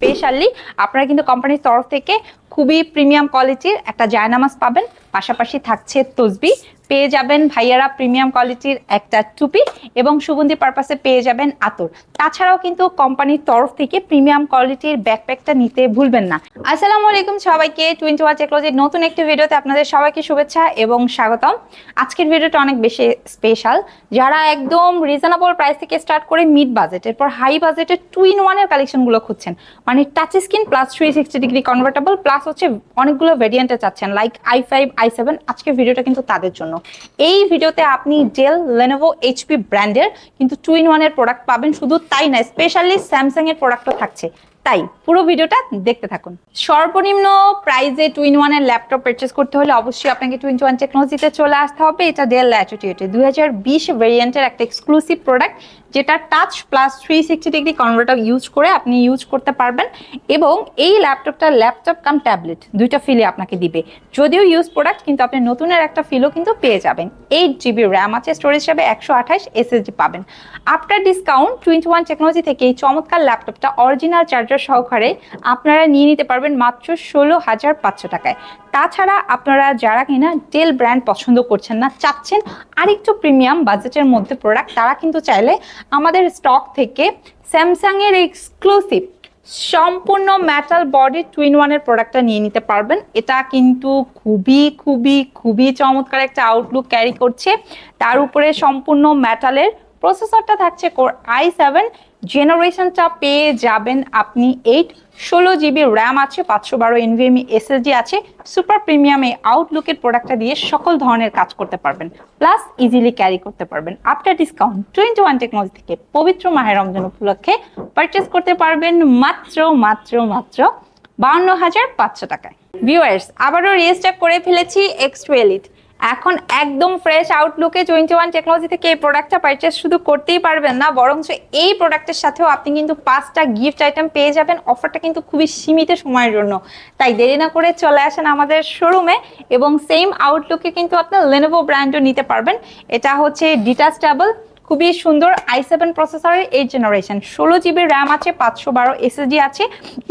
Specially আপনারা কিন্তু কোম্পানির তরফ থেকে খুবই প্রিমিয়াম কোয়ালিটির একটা জায়নামাজ পাবেন। পাশাপাশি থাকছে তসবি। পেয়ে যাবেন ভাইয়ারা প্রিমিয়াম কোয়ালিটির একটা টুপি এবং সুগন্ধি পারপাসে পেয়ে যাবেন আতর। তাছাড়াও কিন্তু কোম্পানির তরফ থেকে প্রিমিয়াম কোয়ালিটির ব্যাকপ্যাকটা নিতে ভুলবেন না। আসসালামু আলাইকুম সবাইকে টোয়েন্টি ওয়ান টেকনোলজির নতুন একটি ভিডিওতে আপনাদের সবাইকে শুভেচ্ছা এবং স্বাগতম। আজকের ভিডিওটা অনেক বেশি স্পেশাল যারা একদম রিজনেবল প্রাইস থেকে স্টার্ট করে মিড বাজেট এরপর হাই বাজেটের টু ইন ওয়ানের কালেকশনগুলো খুঁজছেন। মানে touch screen plus three sixty degree convertible plus হচ্ছে অনেকগুলো ভেরিয়েন্টে চাচ্ছেন like I five I seven আজকের ভিডিওটা কিন্তু তাদের জন্য। এই ভিডিওতে আপনি ডেল লেনোভো এইচপি ব্র্যান্ডের কিন্তু টু ইন ওয়ানের প্রোডাক্ট পাবেন। শুধু তাই না স্পেশালি স্যামসাং এর প্রোডাক্টও থাকছে। তাই পুরো ভিডিওটা দেখতে থাকুন। সর্বনিম্ন প্রাইজে টু ইন ওয়ানের ল্যাপটপ পারচেস করতে হলে অবশ্যই আপনাকে টু ইন ওয়ান টেকনোলজিতে চলে আসতে হবে। এটা ডেল ল্যাটিটিউডে দুই হাজার বিশ ভেরিয়েন্টের একটা এক্সক্লুসিভ প্রোডাক্ট যেটা touch plus three sixty degree converter use করে আপনি ইউজ করতে পারবেন এবং এই ল্যাপটপটা ল্যাপটপ কাম ট্যাবলেট দুইটা ফিলে আপনাকে দিবে। যদিও ইউজ প্রোডাক্ট কিন্তু আপনি নতুনের একটা ফিলও কিন্তু পেয়ে যাবেন। এইট জিবি র্যাম আছে স্টোরেজ হিসাবে একশো আঠাশ এসএসডি পাবেন। After discount twenty one technology থেকে এই চমৎকার ল্যাপটপটা অরিজিনাল চার্জার সহকারে আপনারা নিয়ে নিতে পারবেন মাত্র ষোলো হাজার পাঁচশো টাকায়। তাছাড়া আপনারা যারা কিনা ডেল ব্র্যান্ড পছন্দ করছেন না, চাচ্ছেন আরেকটু প্রিমিয়াম বাজেটের মধ্যে প্রোডাক্ট তারা কিন্তু চাইলে আমাদের স্টক থেকে স্যামসাং এর এক্সক্লুসিভ সম্পূর্ণ মেটাল বডি টুইন ওয়ানের প্রোডাক্টটা নিয়ে নিতে পারবেন। এটা কিন্তু খুবই খুবই খুবই চমৎকার একটা আউটলুক ক্যারি করছে। তার উপরে সম্পূর্ণ মেটালের প্রসেসরটা থাকছে কোর আই সেভেন জেনারেশনটা পেয়ে যাবেন আপনি এইট ষোলো জিবি র্যাম আছে, পাঁচশো বারো এনভিএমই এসএসডি আছে সুপার প্রিমিয়াম এই আউটলুকের প্রোডাক্টটা দিয়ে সকল ধরনের কাজ করতে পারবেন প্লাস ইজিলি ক্যারি করতে পারবেন after discount twenty one technology থেকে পবিত্র মাহের রমজান উপলক্ষে পারচেস করতে পারবেন মাত্র মাত্র মাত্র বাউন্ন হাজার পাঁচশো টাকায়। ভিউয়ার্স আবারও রেজিস্টার করে ফেলেছি এক্স টুয়েলিট এখন একদম ফ্রেশ আউটলুকে টোয়েন্টি ওয়ান টেকনোলজি থেকে এই প্রোডাক্টটা পারচেস শুধু করতেই পারবেন না, বরঞ্চ এই প্রোডাক্টের সাথেও আপনি কিন্তু পাঁচটা গিফট আইটেম পেয়ে যাবেন। অফারটা কিন্তু খুবই সীমিত সময়ের জন্য। তাই দেরি না করে চলে আসেন আমাদের শোরুমে এবং সেম আউটলুকে কিন্তু আপনার লেনোভো ব্র্যান্ডও নিতে পারবেন। এটা হচ্ছে ডিটাচটেবল খুবই সুন্দর আই সেভেন প্রসেসরের এইট জেনারেশন ষোলো জিবি র্যাম আছে, পাঁচশো বারো এসএসডি আছে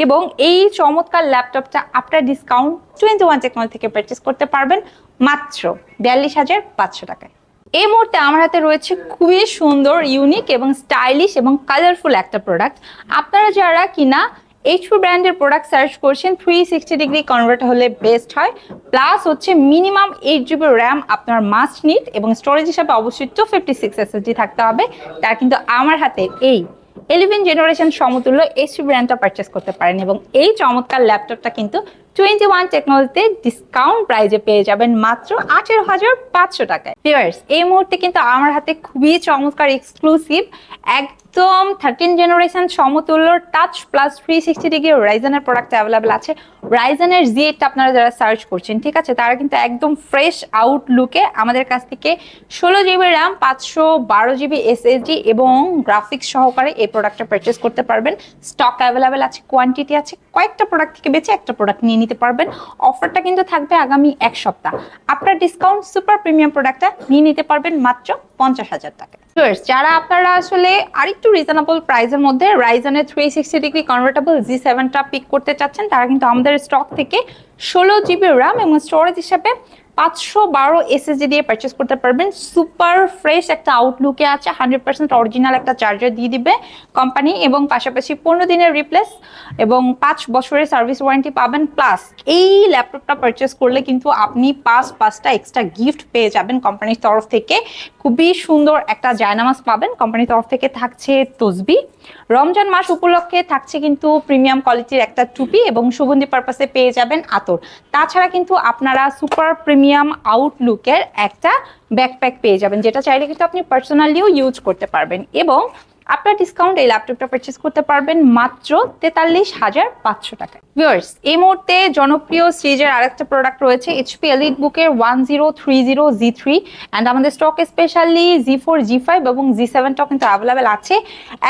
এবং এই চমৎকার ল্যাপটপটা আপনার ডিসকাউন্ট টোয়েন্টি ওয়ান টেকনোলজি থেকে পারচেস করতে পারবেন। মাত্র বিয়াল্লিশ হাজার পাঁচশো টাকায়। এই মুহূর্তে আমার হাতে রয়েছে খুবই সুন্দর ইউনিক এবং স্টাইলিশ এবং কালারফুল একটা প্রোডাক্ট আপনারা যারা কিনা এইচপি ব্র্যান্ডের প্রোডাক্ট সার্চ করছেন থ্রি সিক্সটি ডিগ্রি কনভার্ট হলে বেস্ট হয়। প্লাস হচ্ছে মিনিমাম এইট জিবি র্যাম আপনার মাস্ট নিট এবং স্টোরেজ হিসাবে অবশ্যই টু ফিফটি সিক্স এসএসডি থাকতে হবে। তার কিন্তু আমার হাতে এই ইলেভেন জেনারেশন সমতুল্য এইচপি ব্র্যান্ডটা পারচেস করতে পারেন এবং এই চমৎকার ল্যাপটপটা কিন্তু টোয়েন্টি ওয়ান টেকনোলজিতে ডিসকাউন্ট প্রাইজে পেয়ে যাবেন মাত্র আঠেরো হাজার পাঁচশো টাকায়। ভিউয়ার্স এই মুহূর্তে কিন্তু আমার হাতে খুবই চমৎকার এক্সক্লুসিভ একদম থার্টিন জেনারেশন সমতুল্য touch plus three sixty degree রাইজেনের product available আছে। রাইজেনের জি এইটটা আপনারা যারা সার্চ করছেন, ঠিক আছে, তারা কিন্তু একদম ফ্রেশ আউটলুকে আমাদের কাছ থেকে ষোলো জিবি র্যাম পাঁচশো বারো জিবি এসএসডি এবং গ্রাফিক্স সহকারে এই প্রোডাক্টটা পারচেস করতে পারবেন। স্টক অ্যাভেলেবেল আছে কোয়ান্টিটি আছে, কয়েকটা প্রোডাক্ট থেকে বেছে একটা প্রোডাক্ট নিয়ে নিতে পারবেন। অফারটা কিন্তু থাকবে আগামী এক সপ্তাহ। আপনার ডিসকাউন্ট সুপার প্রিমিয়াম প্রোডাক্টটা নিয়ে নিতে পারবেন মাত্র পঞ্চাশ হাজার টাকা। যারা আপনারা আসলে আরেকটু রিজনেবল প্রাইসের মধ্যে রাইজনের three sixty degree convertible G সেভেনটা pick করতে চাচ্ছেন, তারা কিন্তু আমাদের স্টক থেকে ষোলো জিবি র্যাম এবং স্টোরেজ হিসাবে পাঁচশো বারো এসএসডি দিয়ে পারচেস করতে পারবেন। সুপার ফ্রেশ একটা আউটলুকে আছে হান্ড্রেড পার্সেন্ট অরিজিনাল একটা চার্জার দিয়ে দিবে কোম্পানি এবং পাশাপাশি পনেরো দিনের রিপ্লেস এবং পাঁচ বছরের সার্ভিস ওয়ারেন্টি পাবেন। প্লাস এই ল্যাপটপটা পারচেস করলে কিন্তু আপনি পাঁচ, পাঁচটা এক্সট্রা গিফট পেয়ে যাবেন কোম্পানির তরফ থেকে। খুবই সুন্দর একটা জায়নামাজ পাবেন। কোম্পানির তরফ থেকে থাকছে তসবি। রমজান মাস উপলক্ষে থাকছে কিন্তু প্রিমিয়াম কোয়ালিটির একটা টুপি এবং সুগন্ধি পারপাসে পেয়ে যাবেন আতর। তাছাড়া কিন্তু আপনারা সুপার প্রিমিয়াম আউটলুকের একটা ব্যাকপ্যাক পেয়ে যাবেন যেটা চাইলে কিন্তু আপনি পার্সোনালিও ইউজ করতে পারবেন। এবং আপনার ডিসকাউন্ট এই ল্যাপটপটা পারচেস করতে পারবেন মাত্র তেতাল্লিশ হাজার পাঁচশো টাকায়। ভিউয়ার্স এই মুহূর্তে জনপ্রিয় সিরিজের আরেকটা প্রোডাক্ট রয়েছে এইচপি এলিট বুকের one zero three zero G three and আমাদের স্টকে specially G four G five এবং জি সেভেনটাও কিন্তু অ্যাভেলেবেল আছে।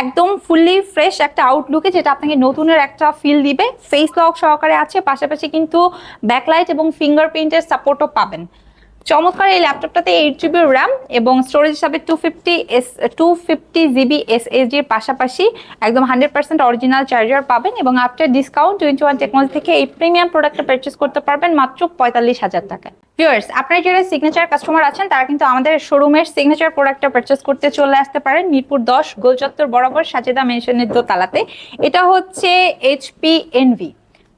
একদম ফুললি ফ্রেশ একটা আউটলুকে যেটা আপনাকে নতুনের একটা ফিল দিবে। ফেস লক সহকারে আছে, পাশাপাশি কিন্তু ব্যাকলাইট এবং ফিঙ্গারপ্রিন্টের সাপোর্টও পাবেন। চমৎকার এই ল্যাপটপটাতে এইট জিবি র্যাম এবং স্টোরেজ হিসাবে two fifty S two fifty GB এসএসডির পাশাপাশি একদম হান্ড্রেড পার্সেন্ট অরিজিনাল চার্জার পাবেন এবং after discount twenty one technology থেকে এই প্রিমিয়াম প্রোডাক্টটা পারচেস করতে পারবেন মাত্র পঁয়তাল্লিশ হাজার টাকায়। ভিউয়ার্স আপনারা যারা সিগনেচার কাস্টমার আছেন, তারা কিন্তু আমাদের শোরুমের সিগনেচার প্রোডাক্টটা পারচেস করতে চলে আসতে পারেন মিরপুর দশ গোলচত্বর বরাবর সাজেদা মেনশনের দোতলাতে। এটা হচ্ছে HP Envy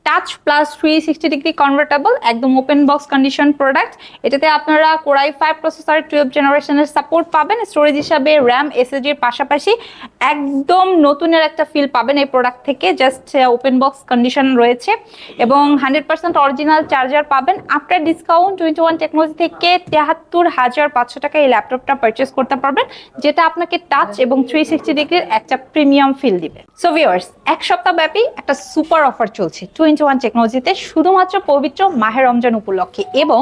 touch plus three sixty degree convertible একদম ওপেন বক্স কন্ডিশন প্রোডাক্ট এটাতে আপনারা core i five processor twelve জেনারেশনের সাপোর্ট পাবেন। স্টোরেজ হিসাবে র্যাম এসএসডির পাশাপাশি একদম নতুনের একটা ফিল পাবেন এই প্রোডাক্ট থেকে। জাস্ট ওপেন বক্স কন্ডিশন রয়েছে। এবং হান্ড্রেড পার্সেন্ট অরিজিনাল চার্জার পাবেন। After discount twenty one technology থেকে তেহাত্তর হাজার পাঁচশো টাকা এই ল্যাপটপটা পারচেস করতে পারবেন। যেটা আপনাকে টাচ এবং থ্রি সিক্সটি ডিগ্রির একটা প্রিমিয়াম ফিল দিবে। সো ভিওয়ার্স এক সপ্তাহ ব্যাপী একটা সুপার অফার চলছে। টোয়েন্টি ওয়ান টেকনোলজিতে শুধুমাত্র পবিত্র মাহের রমজান উপলক্ষে এবং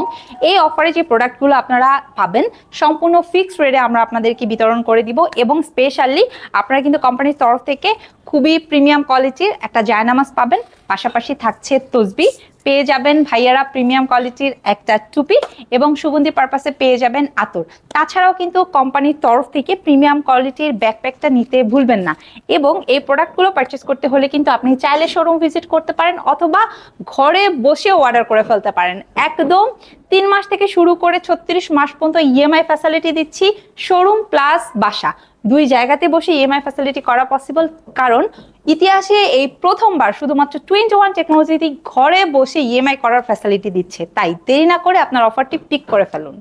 এই অফারে যে প্রোডাক্টগুলো আপনারা পাবেন, সম্পূর্ণ ফিক্সড রেটে আমরা আপনাদেরকে বিতরণ করে দিব এবং স্পেশালি আপনারা কিন্তু কোম্পানির তরফ থেকে খুবই প্রিমিয়াম কোয়ালিটির একটা জায়নামাজ পাবেন, পাশাপাশি থাকছে তসবি। পেয়ে যাবেন ভাইয়ারা প্রিমিয়াম কোয়ালিটির একটা টুপি এবং সুগন্ধি পারপাসে পেয়ে যাবেন আতর। তাছাড়াও কিন্তু কোম্পানির তরফ থেকে প্রিমিয়াম কোয়ালিটির ব্যাকপ্যাকটা নিতে ভুলবেন না এবং এই প্রোডাক্টগুলো পারচেস করতে হলে কিন্তু আপনি চাইলে শোরুম ভিজিট করতে পারেন অথবা ঘরে বসেও অর্ডার করে ফেলতে পারেন। একদম তিন মাস থেকে শুরু করে ছত্রিশ মাস পর্যন্ত ইএমআই ফ্যাসিলিটি দিচ্ছি শোরুম প্লাস বাসা। দুই জায়গাতে বসে ইএমআই ফ্যাসিলিটি করা পসিবল কারণ ইতিহাসে এই প্রথমবার শুধুমাত্র টোয়েন্টি ওয়ান টেকনোলজি ঘরে বসে ইএমআই করার ফ্যাসিলিটি দিচ্ছে। তাই দেরি না করে আপনার অফারটি পিক করে ফেলুন।